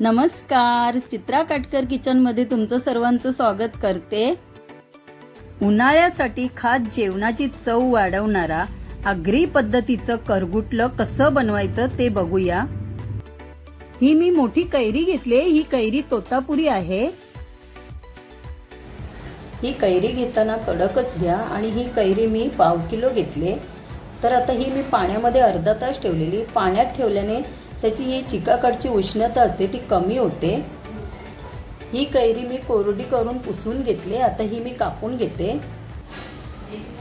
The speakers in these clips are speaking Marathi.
नमस्कार चित्रा काटकर किचनमध्ये तुमचं सर्वांचं स्वागत करते. उन्हाळ्यासाठी खास जेवणाची चव वाढवणारा आगरी पद्धतीचं करगुटलं कसं बनवायचं ते बघूया. ही मी मोठी कैरी घेतली ही कैरी तोतापुरी आहे. ही कैरी घेताना कडकच घ्या आणि ही कैरी मी पाव किलो घेतले तर आता ही मी पाण्यामध्ये अर्धा तास ठेवलेली पाण्यात ठेवल्याने त्याची ही चिकाकडची उष्णता असते ती कमी होते. ही कैरी मी कोरडी करून पुसून घेतले आता ही मी कापून घेते.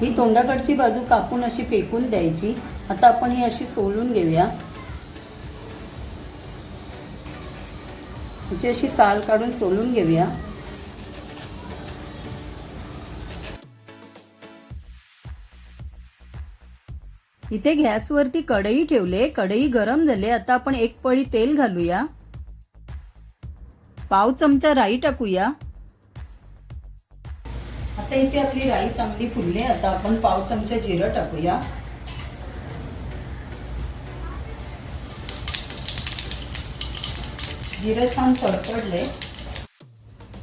ही तोंडाकडची बाजू कापून अशी फेकून द्यायची. आता आपण ही अशी सोलून घेऊया. हिची अशी साल काढून सोलून घेऊया. इथे गॅसवरती कढई ठेवले कढई गरम झाले. आता आपण एक पळी तेल घालूया. पाव चमचा राई टाकूया. आता इथे आपली राई चांगली फुलली आता आपण पाव चमचा जिरं टाकूया. जिरं छान तडतडले.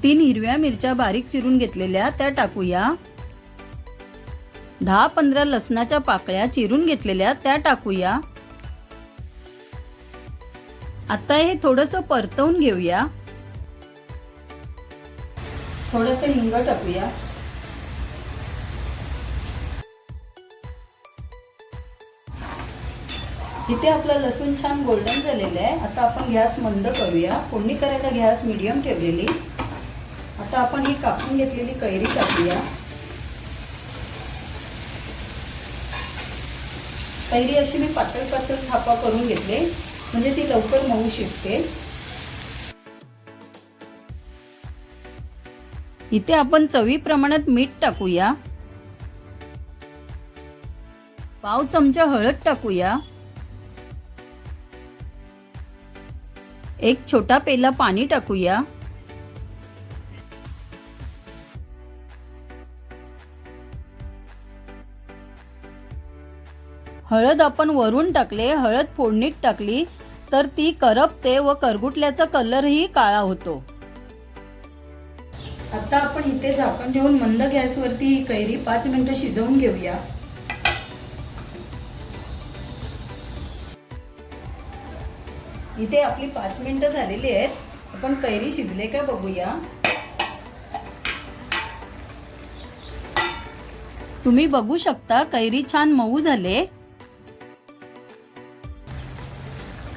तीन हिरव्या मिरच्या बारीक चिरून घेतलेल्या त्या टाकूया. दहा पंधरा लसणाच्या पाकळ्या चिरून घेतलेल्या त्या टाकूया. आता हे थोडस परतवून घेऊया. थोडस हिंग टाकूया. इथे आपला लसूण छान गोल्डन झालेलं आहे. आता आपण गॅस मंद करूया. फोडणी करायला गॅस मिडियम ठेवलेली. आता आपण ही कापून घेतलेली कैरी टाकूया. कैरी अशी मी पातळ पातळ थापा करून घेतले. म्हणजे ती लवकर मऊ शिजते. इथे आपण चवी प्रमाणात मीठ टाकूया. पाव चमचा हळद टाकूया. एक छोटा पेला पाणी टाकूया. हळद आपण वरून टाकले हळद फोडणीत टाकली तर ती करपते व करगुटल्याचा कलरही काळा होतो. आता आपण इथे झाकण ठेवून मंद गॅसवरती ही कैरी पाच मिनिटं शिजवून घेऊया. इथे आपली पाच मिनिटं झालेली आहेत. आपण कैरी शिजले का बघूया. तुम्ही बघू शकता कैरी छान मऊ झाले.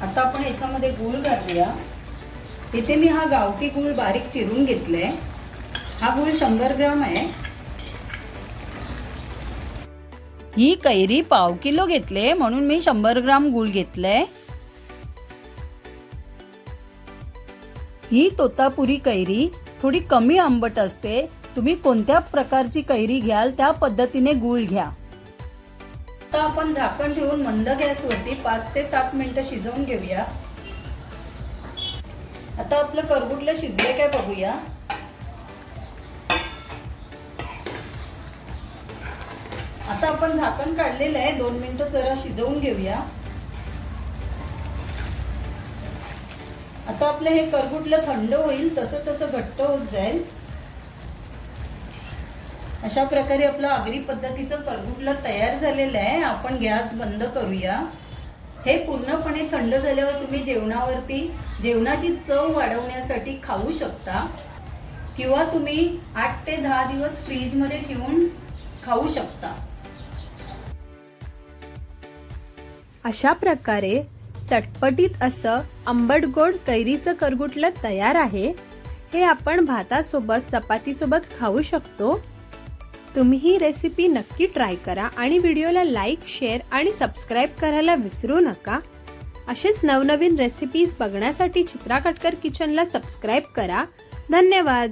आता आपण याच्यामध्ये गूळ घालूया. इथे मी हा गावठी गूळ बारीक चिरून घेतलाय. हा गूळ शंभर ग्राम आहे. ही कैरी पाव किलो घेतले म्हणून मी शंभर ग्राम गूळ घेतलंय. ही तोतापुरी कैरी थोडी कमी आंबट असते. तुम्ही कोणत्या प्रकारची कैरी घ्याल त्या पद्धतीने गूळ घ्या. आता आपण झाकण ठेवून मंद गॅसवरती पाच ते सात मिनिटं शिजवून घेऊया. आता आपलं करगुटलं शिजले काय बघूया. आता आपण झाकण काढलेलं आहे दोन मिनिटं जरा शिजवून घेऊया. आता आपलं हे करगुटलं थंड होईल तसं तसं घट्ट होत जाईल. अशा प्रकारे आपलं आगरी पद्धतीचं करगुटलं तयार झालेलं आहे. आपण गॅस बंद करूया. हे पूर्णपणे थंड झाल्यावर तुम्ही जेवणावरती जेवणाची चव वाढवण्यासाठी खाऊ शकता. किंवा तुम्ही आठ ते दहा दिवस फ्रीजमध्ये ठेवून खाऊ शकता. अशा प्रकारे चटपटीत असं आंबट गोड कैरीचं करगुटलं तयार आहे. हे आपण भातासोबत चपातीसोबत खाऊ शकतो. तुम्ही ही रेसिपी नक्की ट्राय करा आणि व्हिडिओला लाईक शेअर आणि सबस्क्राईब करायला विसरू नका. असेच नवनवीन रेसिपीज बघण्यासाठी चित्रा कटकर किचनला सबस्क्राईब करा. धन्यवाद.